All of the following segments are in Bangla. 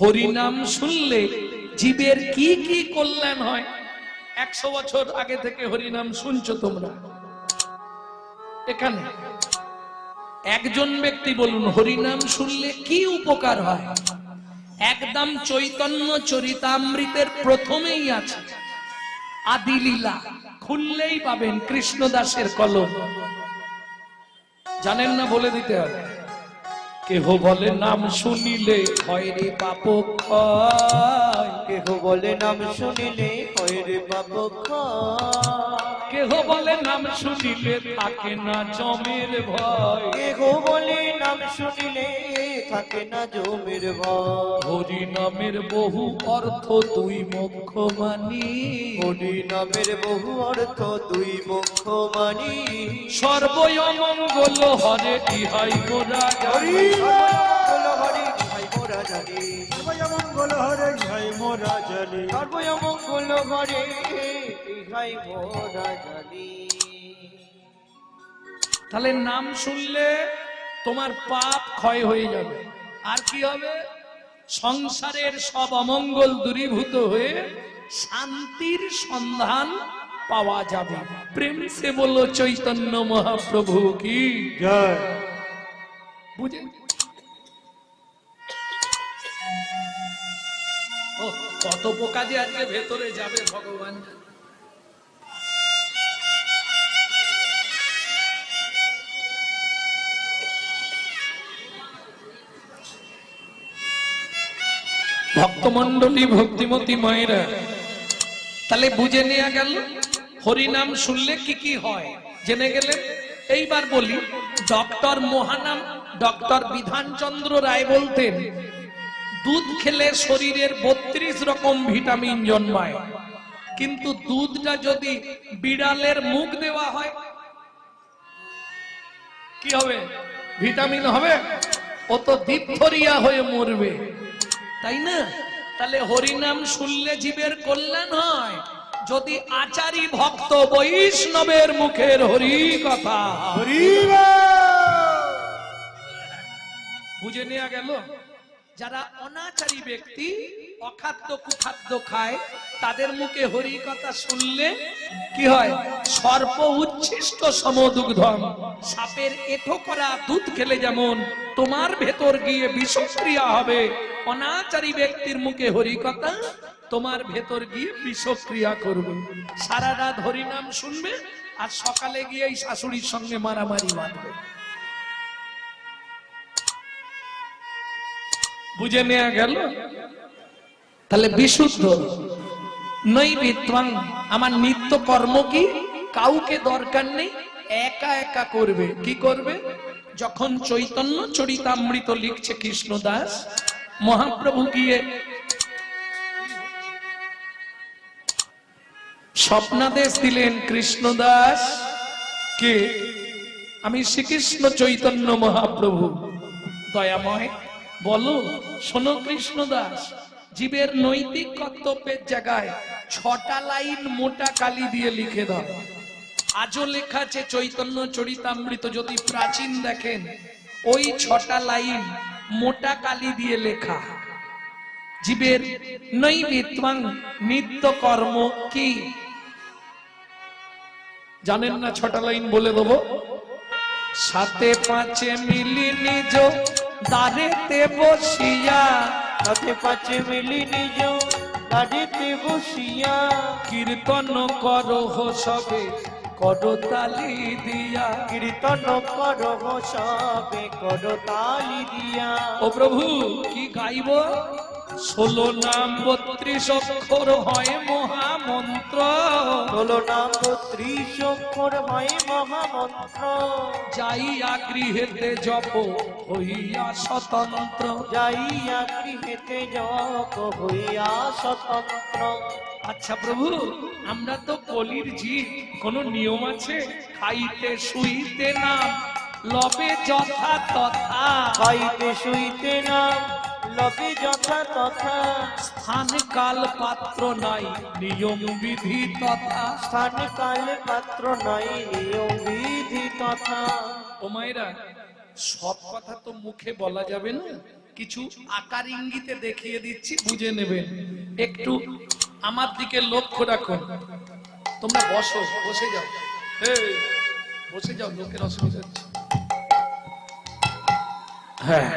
হরিনাম শুনলে জীবের কি কি কল্যাণ হয়? একশো বছর আগে থেকে হরিনাম শুনছো তোমরা? এখানে একজন ব্যক্তি বলুন, হরিনাম শুনলে কি উপকার হয়? একদম চৈতন্য চরিতামৃতের প্রথমেই আছে। আদিলীলা খুললেই পাবেন কৃষ্ণদাসের কলম। জানেন না বলে দিতে হবে। কেহ বলে নাম শুনিলে হয় রে পাপ। কেহ বলে নাম শুনিলে হয় রে বাবু কেহ বলে নাম শুনিলে থাকে না জমের ভয়। কেহ বলে নাম শুনিলে থাকে না জমির ভয়। হরি নামের বহু অর্থ তুই মুখ্য মানি। হরি নামের বহু অর্থ দুই মুখ মানি। সর্বমঙ্গল হরে ইহাই গোরা হরি মোরা জানি মঙ্গল হরে জয় মোরা জানি সর্বমঙ্গল হরে ভাই মোরা জানি তাহলে নাম শুনলে তোমার পাপ ক্ষয় হয়ে যাবে। আর কি হবে? সংসারের সব অমঙ্গল দূরীভূত হয়ে শান্তির সন্ধান পাওয়া যাবে। প্রেম সে বলল চৈতন্য মহাপ্রভু কি? জয়। বুঝে কত পোকা যে আজকে ভেতরে যাবে ভগবান ভক্তমন্ডলী ভক্তিমতী মায়েরা, তাহলে বুঝে নেওয়া গেল, হরিনাম শুনলে কি কি হয়? জেনে গেলেন এইবার বলি, ডক্টর মহানাম, ডক্টর বিধানচন্দ্র রায় বলতেন দুধ খেলে শরীরের বত্রিশ রকম ভিটামিন জন্মায়। কিন্তু দুধটা যদি বিড়ালের মুখ দেওয়া হয় কি হবে? ভিটামিন হবে? ও তো দীপথরিয়া হয়ে মরবে। তাই না? তাহলে হরিনাম শুনলে জীবের কল্যাণ হয়। যদি আচারী ভক্ত বৈষ্ণবের মুখের হরি কথা হরি বুঝে নেওয়া গেল? যারা অনাচারী ব্যক্তি, অখাদ্য কুখাদ্য খায়, তাদের মুখে হরি কথা শুনলে কি হয়? সর্প উচ্ছিষ্ট সমদুগ্ধম। সাপের এঠো করা দুধ খেলে যেমন তোমার ভেতর গিয়ে বিষক্রিয়া হবে। অনাচারী ব্যক্তির মুখে হরি কথা তোমার ভেতর গিয়ে বিষক্রিয়া করবে। সারা রাত হরিনাম শুনবে আর সকালে গিয়ে এই শাশুড়ির সঙ্গে মারামারি বাঁধবে বুঝে নেওয়া গেল? তাহলে বিশুদ্ধ নৈবিত্বাং আমার নিত্য কর্ম কি? কাউকে দরকার নেই, একা একা করবে। কি করবে? যখন চৈতন্য চরিতামৃত লিখছে কৃষ্ণদাস, মহাপ্রভু গিয়ে স্বপ্নাদেশ দিলেন কৃষ্ণদাস, কে? আমি শ্রীকৃষ্ণ চৈতন্য মহাপ্রভু। দয়াময় বলো, শোনো কৃষ্ণ দাস জীবের নৈতিক কর্তব্যের জায়গায় ছটা লাইন মোটা কালি দিয়ে লিখে দাও। আজও লেখা আছে, চৈতন্য চরিতামৃত, যদি প্রাচীন দেখেন, ওই ছটা লাইন মোটা কালি দিয়ে লেখা। জীবের নৈবিত্বাং নিত্য কর্ম কি? জানেন না ছটা লাইন বলে দেবো? সাথে পাঁচে মিলি নিজ দাঁড়েতে বসিয়া সাথে পাঁচে মিলি নিজ দাঁড়িতে বসিয়া কীর্তন করো সবে করো তালি দিয়া। কীর্তন করহ সবে কর তালি দিয়া। ও প্রভু কি গাইব? ষোলো নাম বত্রিশ অক্ষর হয় মহামন্ত্র। ষোলো নাম ত্রিশ অক্ষর হয় মহামন্ত্র। যাইয়া গৃহেতে জপ হইয়া স্বতন্ত্র। যাইয়া গৃহেতে জপ হইয়া স্বতন্ত্র। আচ্ছা প্রভু আমরা তো কলির জীব কোন নিয়ম আছে? খাইতে শুইতে না লবে যথা তথা। খাইতে শুইতে না লবে যথা তথা স্থান কাল পাত্র নাই নিয়ম বিধি তথা। স্থান কাল পাত্র নাই নিয়ম বিধি তথা। ও মায়েরা সব কথা তো মুখে বলা যাবে না। কিছু আকার ইঙ্গিতে দেখিয়ে দিচ্ছি বুঝে নেবেন। একটু আমার দিকে লক্ষ্য রাখুন। তোমরা বসো বসে যাও। এই, বসে যাও লোকের অসুবিধা হচ্ছে। হ্যাঁ।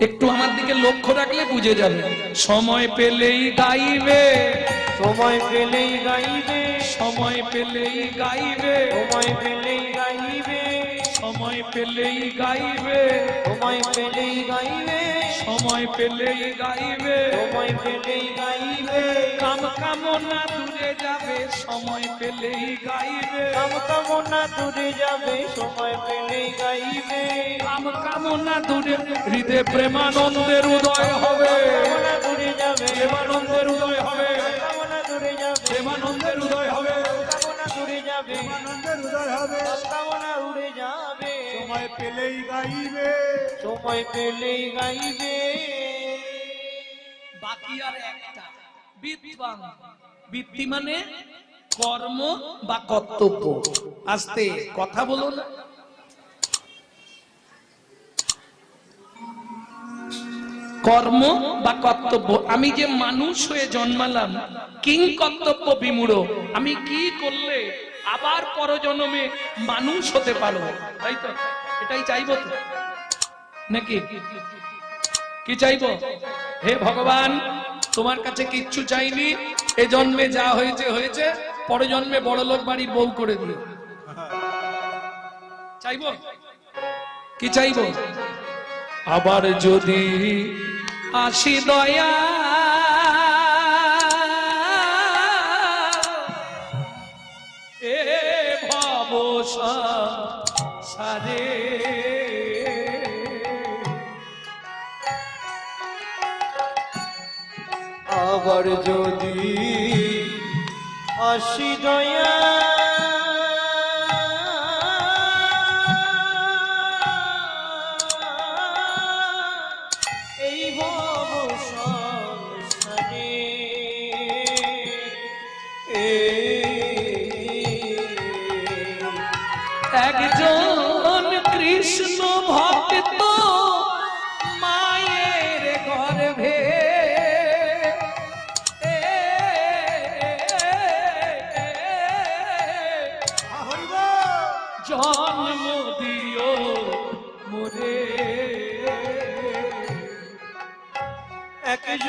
একটু আমার দিকে লক্ষ্য রাখলে বুঝে যাবে। সময় পেলেই গাইবে। সময় পেলেই গাইবে। সময় পেলেই গাইবে। সময় পেলেই গাইবে। সময় পেলেই গাইবে। সময় পেলেই গাইবে। সময় পেলেই গাইবে। সময় পেলেই গাইবে। কাম কামনা দূরে যাবে সময় পেলেই গাইবে। কাম কামনা দূরে যাবে সময় পেলেই গাইবে। কাম কামনা দূরে হৃদে প্রেমানন্দের উদয় হবে। কামনা দূরে যাবে। প্রেমানন্দের উদয় হবে। কামনা দূরে যাবে। প্রেমানন্দের উদয় হবে। কামনা দূরে যাবে। আনন্দের উদয় হবে। কামনা উড়ে যাবে সময় পেলেই গাইবে। সময় পেলেই গাইবে। বাকি আর একটা। বিদ্বান। বৃত্তি মানে কর্ম বা কর্তব্য। আস্তে কথা বলো না। কর্ম বা কর্তব্য। আমি যে মানুষ হয়ে জন্মালাম কিং কর্তব্য বিমূঢ়। আমি কি করলে আবার পরজন্মে মানুষ হতে পারব? তাই তো? এটাই চাইব তো। নাকি? কি চাইব? হে ভগবান, তোমার কাছে কিচ্ছু চাইনি। এ জন্মে যা হয়েছে হয়েছে। পরে জন্মে বড় লোক বাড়ির বউ করে দিও চাইব? কি চাইব? আবার যদি আসি দয়া, এ ভব আবার যদি আসি দয়া এই ভব সংসারে একজন কৃষ্ণ ভক্ত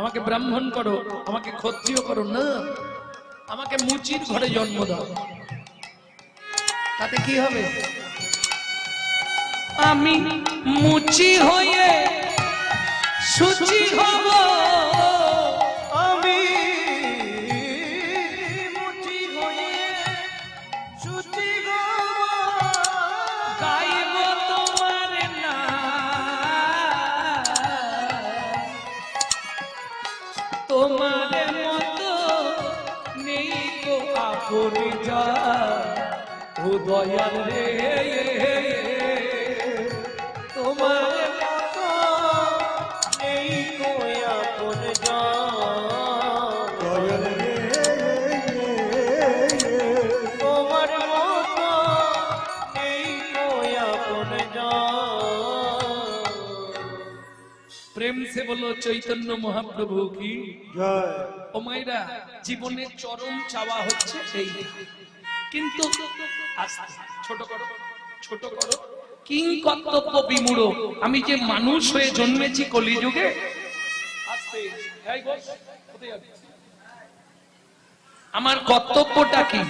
আমাকে ব্রাহ্মণ করো, আমাকে ক্ষত্রিয় করো, না। আমাকে মুচির ঘরে জন্ম দাও। তাতে কি হবে? আমি মুচি হয়ে সুচি হব। তোমার মতো নেই তো আপন ও দয়াল রে তোমার সে বলো চৈতন্য মহাপ্রভু কি? জয়। ও মাইরা জীবনের চরম চাওয়া হচ্ছে এই কিন্তু ছোট করো ছোট করো। কিং কর্তব্য বিমূঢ়। আমি যে মানুষ হয়ে জন্মেছি কলিযুগে? আমার কর্তব্যটা কি?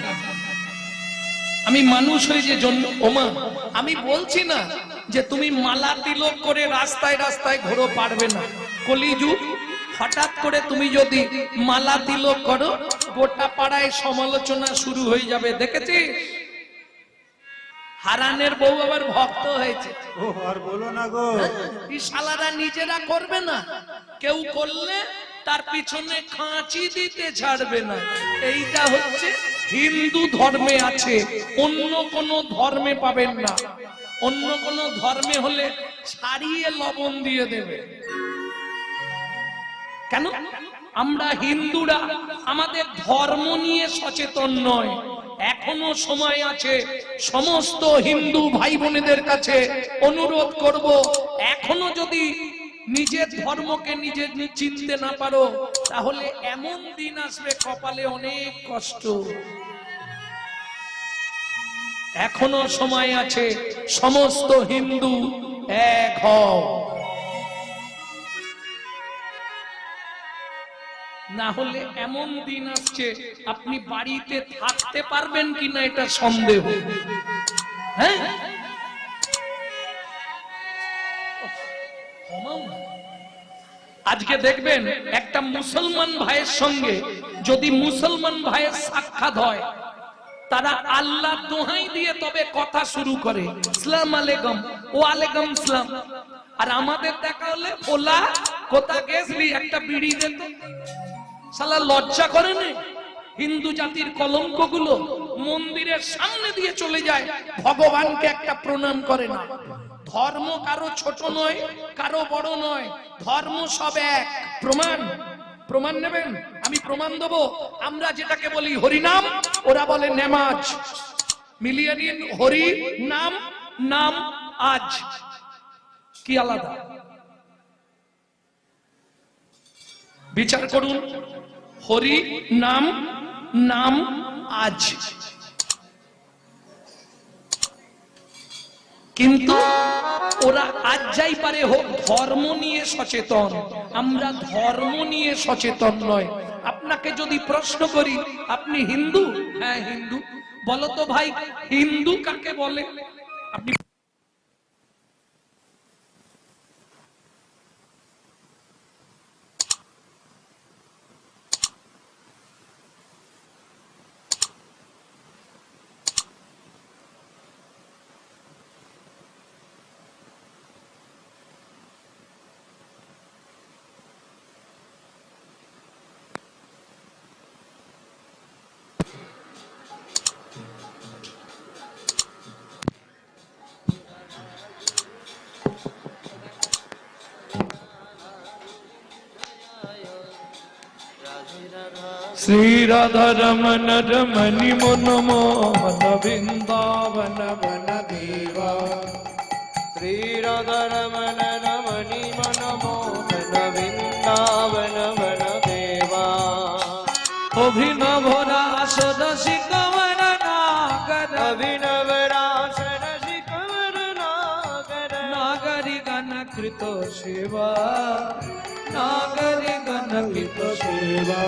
আমি মানুষ হয়ে যে জন্ম ওমা আমি বলছি না যে তুমি মালা তিলক করে রাস্তায় রাস্তায় ঘোরো পারবে না। কলিযুগ হঠাৎ করে তুমি যদি মালা তিলক করো গোটা পাড়ায় সমালোচনা শুরু হয়ে যাবে দেখেছি? হারানের বউ আবার ভক্ত হয়েছে। ও আর বলো না গো। এই শালারা নিজেরা করবে না। কেউ করলে তার পিছনে খাঁচি দিতে ছাড়বে না। এইটা হচ্ছে হিন্দু ধর্মে আছে, অন্য কোন ধর্মে পাবেন না। অন্য কোন ধর্মে হলে ছাড়িয়ে লবণ দিয়ে দেবে। কেন? আমরা হিন্দুরা আমাদের ধর্ম নিয়ে সচেতন নয়। এখনও সময় আছে, সমস্ত হিন্দু ভাই বোনেদের কাছে অনুরোধ করব, এখনও যদি নিজের ধর্মকে নিজে চিনতে না পারো, তাহলে এমন দিন আসবে কপালে অনেক কষ্ট। এখনও সময় আছে, সমস্ত হিন্দু এক হও। না হলে এমন দিন আসছে, আপনি বাড়িতে থাকতে পারবেন কিনা এটা সন্দেহ। হ্যাঁ? আজকে দেখবেন একটা মুসলমান ভাইয়ের সঙ্গে যদি মুসলমান ভাইয়ের সাক্ষাৎ হয়, তারা আল্লাহ দোহাই দিয়ে তবে কথা শুরু করে, ইসলাম আলাইকুম ও আলাইকুম ইসলাম আর আমাদের দেখা হলে, ওলা, কোথা গেছলি? একটা বিড়ি দে তো। সালা লজ্জা করে নে। হিন্দু জাতির কলঙ্কগুলো মন্দিরের সামনে দিয়ে চলে যায়। ভগবানকে একটা প্রণাম করে না। ধর্ম কারও ছোট নয়, কারও বড় নয়। ধর্ম সব এক। প্রমাণ প্রমাণ নেবেন? আমি প্রমাণ দেবো। আমরা যেটাকে বলি হরিনাম, ওরা বলে নেমাজ। মিলিয়ে নিন, হরি নাম নাম আজ। কি আলাদা? বিচার করুন। হরি নাম নাম আজ। কিন্তু ওরা আজ যাই পারে হোক, ধর্ম নিয়ে সচেতন। আমরা ধর্ম নিয়ে সচেতন নয়। আপনাকে যদি প্রশ্ন করি, আপনি হিন্দু? হ্যাঁ হিন্দু। বলো তো ভাই, হিন্দু কাকে বলে? আপনি శ్రీరాధరమణ రమణి మునుమో మన బృందావన వన దేవా శ్రీరాధరమణ రమణి మనమో మన బృందావన వన దేవా అభినవ రాసద శిఖవన నాగర అభినవ రాసద శిఖవన నాగర నాగరి గణ కృతో శివా নাগর নাগরি গণ কৃত সেবা নাগরি গণ কৃত সেবা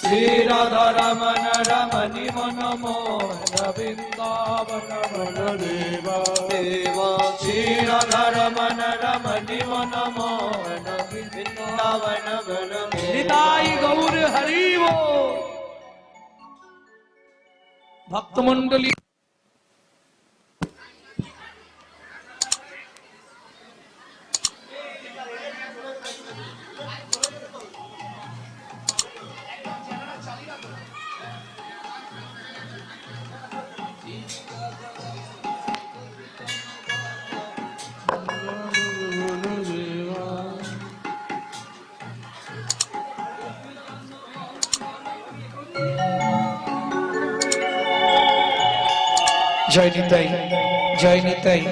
শ্রী রাধা রমন রমণি মনমোহন বৃন্দাবন वन দেবা দেবা শ্রী রাধা রমন রমণি মনমোহন বৃন্দাবন বন নিতাই গৌর হরিব ভক্তমন্ডলী জয় নিতাই জয় নিতাই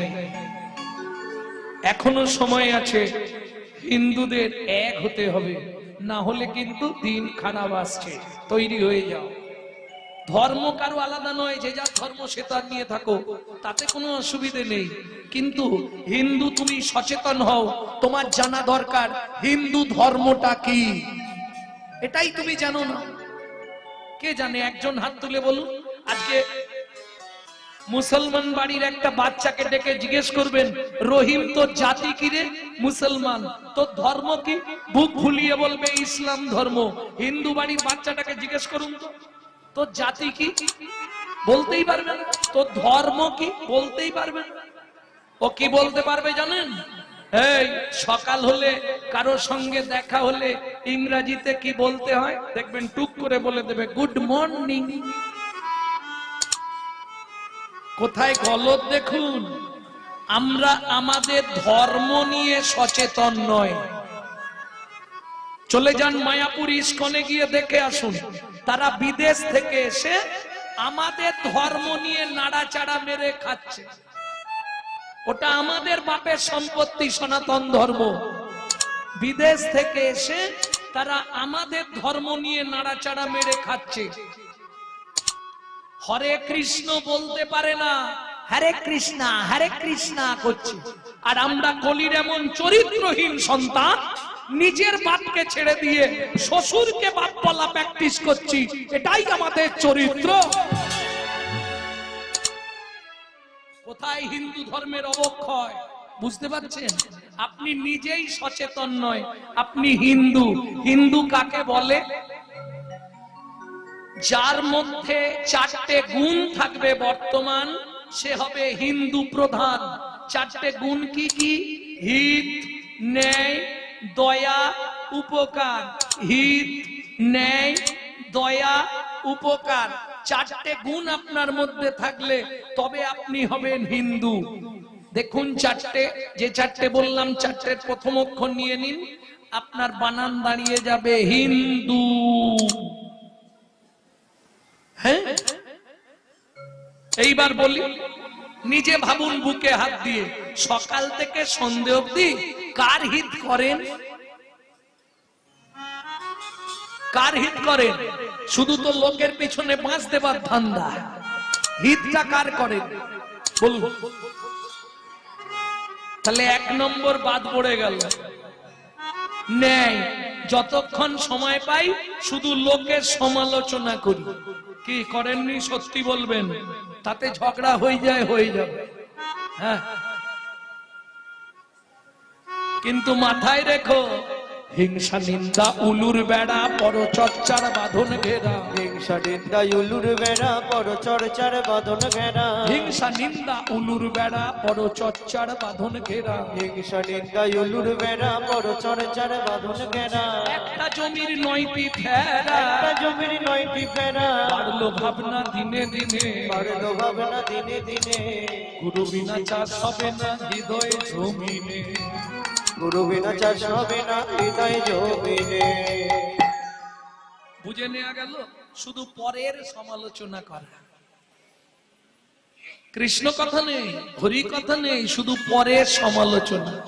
এখনও সময় আছে, হিন্দুদের এক হতে হবে, না হলে কিন্তু দিন খারাপ আসছে, তৈরি হয়ে যাও। ধর্ম কারও আলাদা নয়, যে যা ধর্ম সে তার নিয়ে থাকো, তাতে কোনো অসুবিধে নেই। কিন্তু হিন্দু তুমি সচেতন হও, তোমার জানা দরকার, হিন্দু ধর্মটা কি? এটাই তুমি জানো না। কে জানে, একজন হাত তুলে বলুন, আজকে মুসলমান বাড়ির একটা বাচ্চাকে ডেকে জিজ্ঞেস করবেন, রহিম, তোর জাতি কি রে? মুসলমান, তোর ধর্ম কি? বুক ফুলিয়ে বলবে, ইসলাম ধর্ম। হিন্দু বাড়ির বাচ্চাটাকে জিজ্ঞেস করুন তো, তোর জাতি কি? বলতেই পারবে না তো ধর্ম কি? বলতেই পারবে না। ও কি বলতে পারবে জানেন? এই, সকাল হলে, কারও সঙ্গে দেখা হলে ইংরাজিতে কি বলতে হয়? দেখবেন টুক করে বলে দেবে, গুড মর্নিং। কোথায় গলত দেখুন? আমরা আমাদের ধর্ম নিয়ে সচেতন নয়। চলে যান মায়াপুর ইস্কনে গিয়ে দেখে আসুন। তারা বিদেশ থেকে এসে আমাদের ধর্ম নিয়ে নাড়াচাড়া মেরে খাচ্ছে। ওটা আমাদের বাপের সম্পত্তি, সনাতন ধর্ম। বিদেশ থেকে এসে তারা আমাদের ধর্ম নিয়ে নাড়াচাড়া মেরে খাচ্ছে। হরে কৃষ্ণ বলতে পারে না, হরে কৃষ্ণা হরে কৃষ্ণা করছে। আর আমরা কলির এমন চরিত্রহীন সন্তান, নিজের বাপকে ছেড়ে দিয়ে শ্বশুরকে বাপ বলা প্র্যাকটিস করছি, এটাই আমাদের চরিত্র। কোথায় হিন্দু ধর্মের অবক্ষয়? বুঝতে পারছেন? আপনি নিজেই সচেতন নয়, আপনি হিন্দু। হিন্দু কাকে বলে? যার মধ্যে চারটে গুণ থাকবে বর্তমান, সে হবে হিন্দু প্রধান। চারটে গুণ কি কি? হিত, ন্যায়, দয়া, উপকার। হিত, ন্যায়, দয়া, উপকার। চারটে গুণ আপনার মধ্যে থাকলে তবে আপনি হবেন হিন্দু। দেখুন চারটে, যে চারটে বললাম, চারটের প্রথম অক্ষর নিয়ে নিন। আপনার বানান দাঁড়িয়ে যাবে হিন্দু। হ্যাঁ? এইবার বলি, নিজে ভাবুন বুকে হাত দিয়ে, সকাল থেকে সন্ধে অবধি কার হিত করেন? কার হিত করেন? শুধু তো লোকের পিছনে বাঁচ দেবার ধান্দা। হিতটা কার করেন? বলুন। তাহলে এক নম্বর বাদ পড়ে গেল। ন্যায়, যতক্ষণ সময় পাই, শুধু লোকের সমালোচনা করি। কি করেননি সত্যি বলবেন? তাতে ঝগড়া হয়ে যায়, হয়ে যাবে। হ্যাঁ। কিন্তু মাথায় রেখো, হিংসা নিন্দা, উলুর বেড়া, পরচর্চার বাঁধন ঘেরা। হিংসা নিন্দা উলুর বেড়া পর চর্চার বাদন ঘেরা। হিংসা নিন্দা উলুর বেড়া পরচর্চার বাঁধন ঘেরা। হিংসা নিন্দা উলুর বেড়া পর চর্চার বাদন ঘেরা। একটা জমির নয়টি ফেরা। একটা জমির নয়টি ফেরা। বাড়লো ভাবনা দিনে দিনে। বাড়লো ভাবনা দিনে দিনে। গুরু বিনা চাষ হবে না হৃদয় জমিনে। গুরু বিনা চাষ হবে না হৃদয় জমিনে। বুঝে নেওয়া গেল? শুধু পরের সমালোচনা করা। কৃষ্ণ কথা নেই, হরি কথা নেই, শুধু পরের সমালোচনা।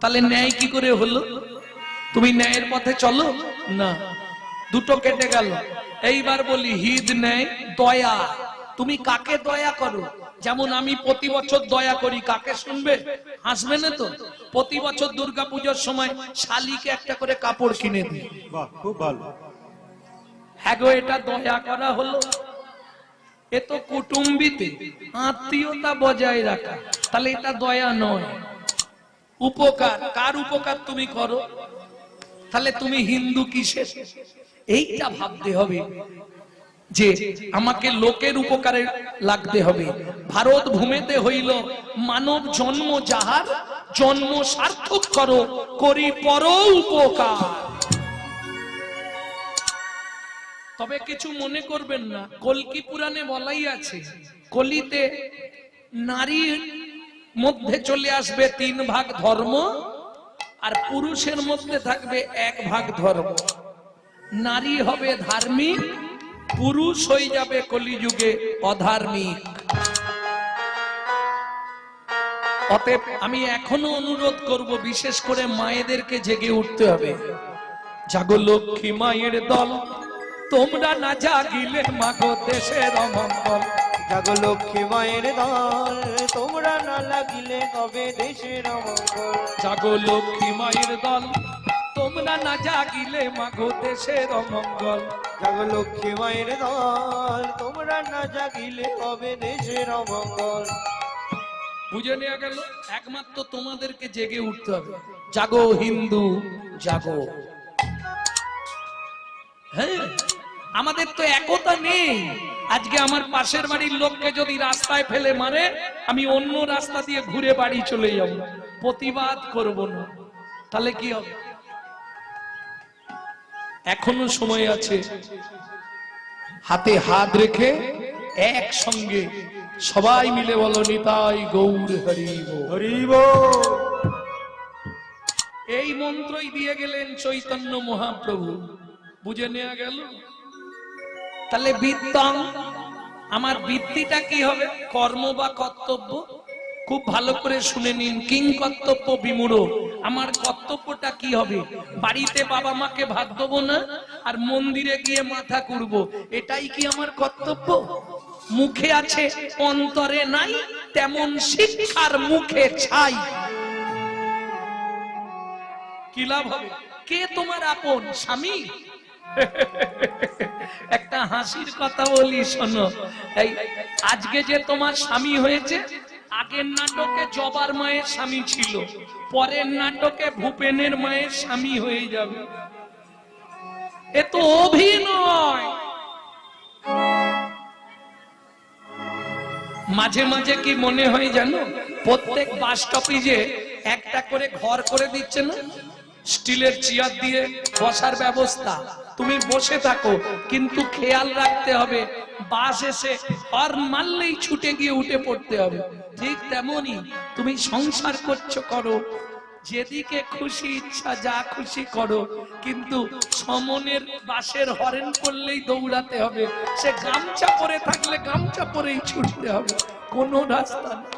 তাহলে ন্যায় কি করে হলো? তুমি ন্যায়ের পথে চলো? না। দুটো কেটে গেল। এইবার বলি, হিদ, ন্যায়, দয়া। তুমি কাকে দয়া করো? যেমন আমি প্রতি বছর দয়া করি, কাকে শুনবে? হাসবে না তো? প্রতি বছর দুর্গা পুজোর সময় শালিকে একটা করে কাপড় কিনে দিই। খুব ভালো। হ্যাঁ এটা দয়া করা হলো। এ তো কুটুম্বিতে আত্মীয়তা বজায় রাখা। তাহলে এটা দয়া নয়। উপকার, কার উপকার তুমি করো? তাহলে তুমি হিন্দু এইটা ভাবতে হবে যে আমাকে লোকের উপকারে লাগতে হবে। ভারত ভূমিতে হইল মানব জন্ম যাহার, জন্ম সার্থক করো, করি পর উপকার। তবে কিছু মনে করবেন না। কলকি পুরাণে বলাই আছে? কলিতে নারীর মধ্যে চলে আসবে তিন ভাগ ধর্ম আর পুরুষের মধ্যে থাকবে এক ভাগ ধর্ম। নারী হবে ধার্মিক, পুরুষ হয়ে যাবে কলিযুগে অধার্মিক। অতএব আমি এখনও অনুরোধ করব, বিশেষ করে মায়েদেরকে জেগে উঠতে হবে। জাগো লক্ষ্মী মায়ের দল তোমরা না জাগিলে মাগো দেশের অমঙ্গল। জাগো লক্ষ্মী মায়ের দল তোমরা না লাগিলে কবে দেশের অমঙ্গল? জাগো লক্ষ্মী মায়ের দল তোমরা না জাগিলে মাগো দেশের অমঙ্গল। জাগো লক্ষ্মী মায়ের দল তোমরা না জাগিলে কবে দেশের অমঙ্গল? বুঝে নেওয়া গেল একমাত্র তোমাদেরকে জেগে উঠতে হবে। জাগো হিন্দু জাগো। হ্যাঁ? আমাদের তো একতা নেই। আজকে আমার পাশের বাড়ির লোককে যদি রাস্তায় ফেলে মারে আমি অন্য রাস্তা দিয়ে ঘুরে বাড়ি চলে যাব। প্রতিবাদ করব না। তাহলে কি হবে? এখনও সময় আছে। হাতে হাত রেখে একসঙ্গে সবাই মিলে বলো নিতাই গৌর হরিব। হরিব। এই মন্ত্রই দিয়ে গেলেন চৈতন্য মহাপ্রভু। বুঝে নেওয়া গেল? তাহলে বিদ্যাং আমার বৃত্তিটা কি হবে? কর্ম বা কর্তব্য? খুব ভালো করে শুনে নিন, কিং কর্তব্য বিমূঢ়। আমার কর্তব্যটা কি হবে? বাড়িতে বাবা মাকে ভাত দেবো না? আর মন্দিরে গিয়ে মাথা করব এটাই কি আমার কর্তব্য? মুখে আছে, অন্তরে নাই, তেমন শিক্ষার মুখে ছাই। কি লাভ হবে? কে তোমার আপন, স্বামী? একটা হাসির কথা বলি, শোনো। এই, আজকে যে তোমার স্বামী হয়েছে, আগের নাটকে জবার মায়ের স্বামী ছিল, পরের নাটকে ভূপেনের মায়ের স্বামী হয়ে যাবে। এ তো অভিনয়। মাঝে মাঝে কি মনে হয় জানো, প্রত্যেক বাস স্টপেজে একটা করে ঘর করে দিচ্ছে না? স্টিলের চেয়ার দিয়ে বসার ব্যবস্থা। তুমি বসে থাকো, কিন্তু খেয়াল রাখতে হবে, বাস এসে হর্ন মারলেই ছুটে গিয়ে উঠে পড়তে হবে। ঠিক তেমনি তুমি সংসার করছ, করো। যেদিকে খুশি ইচ্ছা, যা খুশি করো। কিন্তু সমনের বাসের হরেন করলেই দৌড়াতে হবে। সে গামছা পরে থাকলে গামছা পরেই ছুটতে হবে। কোনো রাস্তা নেই।